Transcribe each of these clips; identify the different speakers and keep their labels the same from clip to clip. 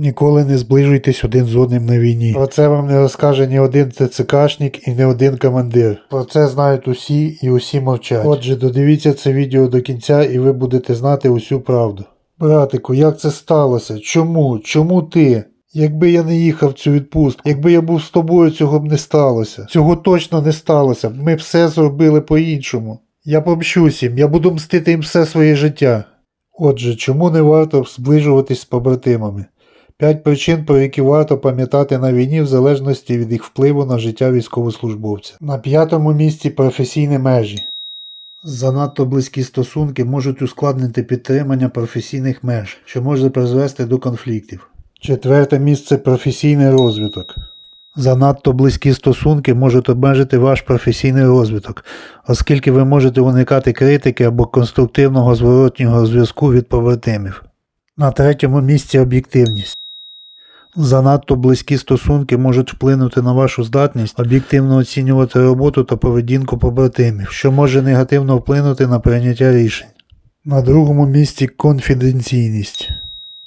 Speaker 1: Ніколи не зближуйтесь один з одним на війні. Про це вам не розкаже ні один ТЦКшник і не один командир. Про це знають усі і усі мовчать. Отже, додивіться це відео до кінця і ви будете знати усю правду. Братику, як це сталося? Чому? Чому ти? Якби я не їхав в цю відпустку, якби я був з тобою, цього б не сталося. Цього точно не сталося. Ми все зробили по-іншому. Я помщусь їм, я буду мстити їм все своє життя. Отже, чому не варто зближуватись з побратимами? П'ять причин, про які варто пам'ятати на війні в залежності від їх впливу на життя військовослужбовця. На п'ятому місці професійні межі. Занадто близькі стосунки можуть ускладнити підтримання професійних меж, що може призвести до конфліктів. Четверте місце професійний розвиток. Занадто близькі стосунки можуть обмежити ваш професійний розвиток, оскільки ви можете уникати критики або конструктивного зворотнього зв'язку від побратимів. На третьому місці об'єктивність. Занадто близькі стосунки можуть вплинути на вашу здатність об'єктивно оцінювати роботу та поведінку побратимів, що може негативно вплинути на прийняття рішень. На другому місці конфіденційність.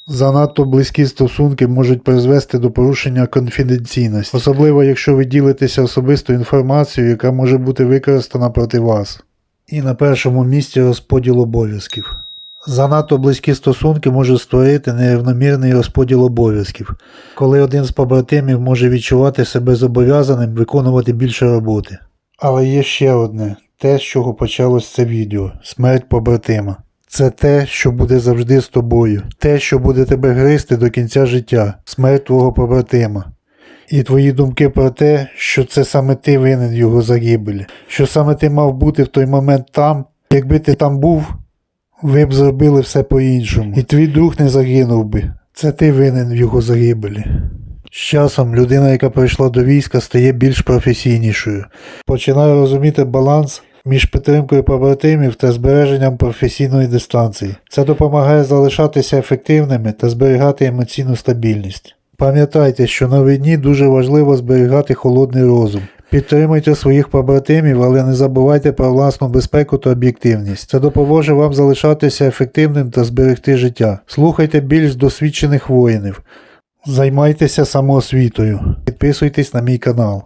Speaker 1: Занадто близькі стосунки можуть призвести до порушення конфіденційності, особливо якщо ви ділитеся особистою інформацією, яка може бути використана проти вас. І на першому місці розподіл обов'язків. Занадто близькі стосунки можуть створити нерівномірний розподіл обов'язків, коли один з побратимів може відчувати себе зобов'язаним виконувати більше роботи. Але є ще одне те, з чого почалось це відео смерть побратима. Це те, що буде завжди з тобою, те, що буде тебе гризти до кінця життя, смерть твого побратима. І твої думки про те, що це саме ти винен його загибелі, що саме ти мав бути в той момент там, якби ти там був, ви б зробили все по-іншому. І твій друг не загинув би. Це ти винен в його загибелі. З часом людина, яка прийшла до війська, стає більш професійнішою, починає розуміти баланс між підтримкою побратимів та збереженням професійної дистанції. Це допомагає залишатися ефективними та зберігати емоційну стабільність. Пам'ятайте, що на війні дуже важливо зберігати холодний розум. Підтримуйте своїх побратимів, але не забувайте про власну безпеку та об'єктивність. Це допоможе вам залишатися ефективним та зберегти життя. Слухайте більш досвідчених воїнів. Займайтеся самоосвітою. Підписуйтесь на мій канал.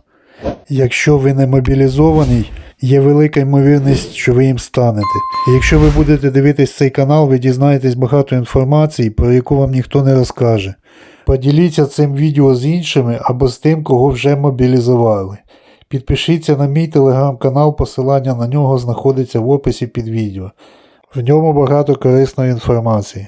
Speaker 1: Якщо ви не мобілізований, є велика ймовірність, що ви їм станете. І якщо ви будете дивитись цей канал, ви дізнаєтесь багато інформації, про яку вам ніхто не розкаже. Поділіться цим відео з іншими або з тим, кого вже мобілізували. Підпишіться на мій телеграм-канал, посилання на нього знаходиться в описі під відео. В ньому багато корисної інформації.